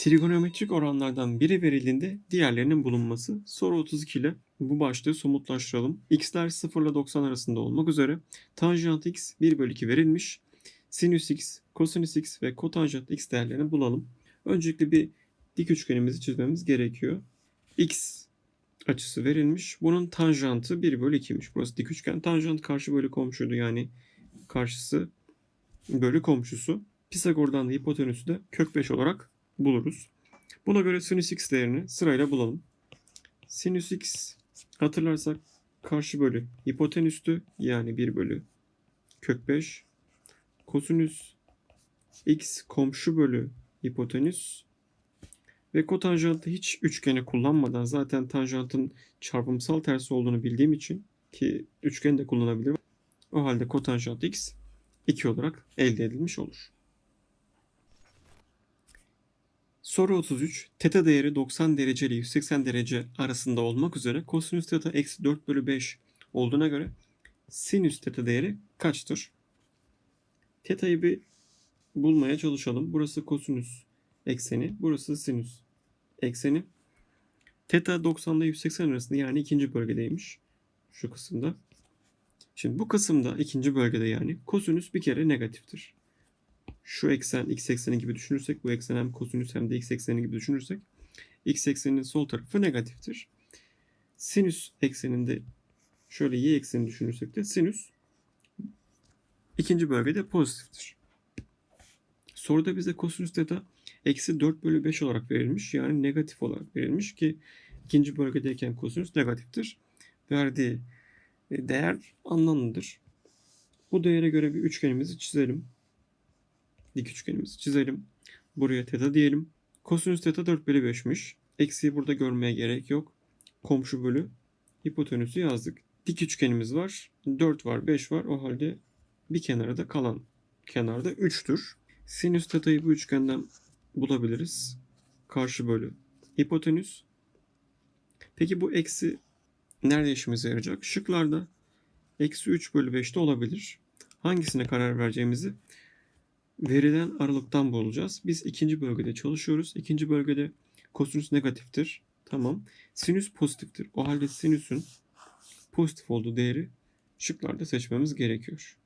Trigonometrik oranlardan biri verildiğinde diğerlerinin bulunması. Soru 32 ile bu başlığı somutlaştıralım. x'ler 0 ile 90 arasında olmak üzere tanjant x 1 bölü 2 verilmiş. Sinüs x, kosinüs x ve kotanjant x değerlerini bulalım. Öncelikle bir dik üçgenimizi çizmemiz gerekiyor. x açısı verilmiş. Bunun tanjantı 1 bölü 2'ymiş. Burası dik üçgen. Tanjant karşı bölü komşuydu yani karşısı bölü komşusu. Pisagor'dan da hipotenüsü de kök 5 olarak buluruz. Buna göre sinüs x değerini sırayla bulalım. Sinüs x hatırlarsak karşı bölü hipotenüstü yani 1 bölü kök 5. Kosinüs x komşu bölü hipotenüs ve kotanjantı hiç üçgeni kullanmadan zaten tanjantın çarpımsal tersi olduğunu bildiğim için ki üçgen de kullanabilir. O halde kotanjant x 2 olarak elde edilmiş olur. Soru 33. Teta değeri 90 derece ile 180 derece arasında olmak üzere kosinüs teta eksi 4 bölü 5 olduğuna göre sinüs teta değeri kaçtır? Teta'yı bir bulmaya çalışalım. Burası kosinüs ekseni, burası sinüs ekseni. Teta 90 ile 180 arasında yani ikinci bölgedeymiş. Şu kısımda. Şimdi bu kısımda ikinci bölgede yani kosinüs bir kere negatiftir. Şu eksen x ekseni gibi düşünürsek bu eksen hem kosinüs hem de x ekseni gibi düşünürsek x ekseninin sol tarafı negatiftir. Sinüs ekseninde şöyle y ekseni düşünürsek de sinüs ikinci bölgede pozitiftir. Soruda bize kosinüs teta eksi 4 bölü 5 olarak verilmiş. Yani negatif olarak verilmiş ki ikinci bölgedeyken kosinüs negatiftir. Verdiği e, değer anlamlıdır. Bu değere göre bir üçgenimizi çizelim. Dik üçgenimizi çizelim. Buraya teta diyelim. Kosinüs teta 4 bölü 5'miş. Eksiği burada görmeye gerek yok. Komşu bölü hipotenüsü yazdık. Dik üçgenimiz var. 4 var, 5 var. O halde bir kenara da kalan kenarda 3'tür. Sinüs teta'yı bu üçgenden bulabiliriz. Karşı bölü hipotenüs. Peki bu eksi nerede işimize yarayacak? Şıklarda eksi 3 bölü 5'te olabilir. Hangisine karar vereceğimizi verilen aralıktan bulacağız. Biz ikinci bölgede çalışıyoruz. İkinci bölgede kosinüs negatiftir. Tamam. Sinüs pozitiftir. O halde sinüsün pozitif olduğu değeri şıklarda seçmemiz gerekiyor.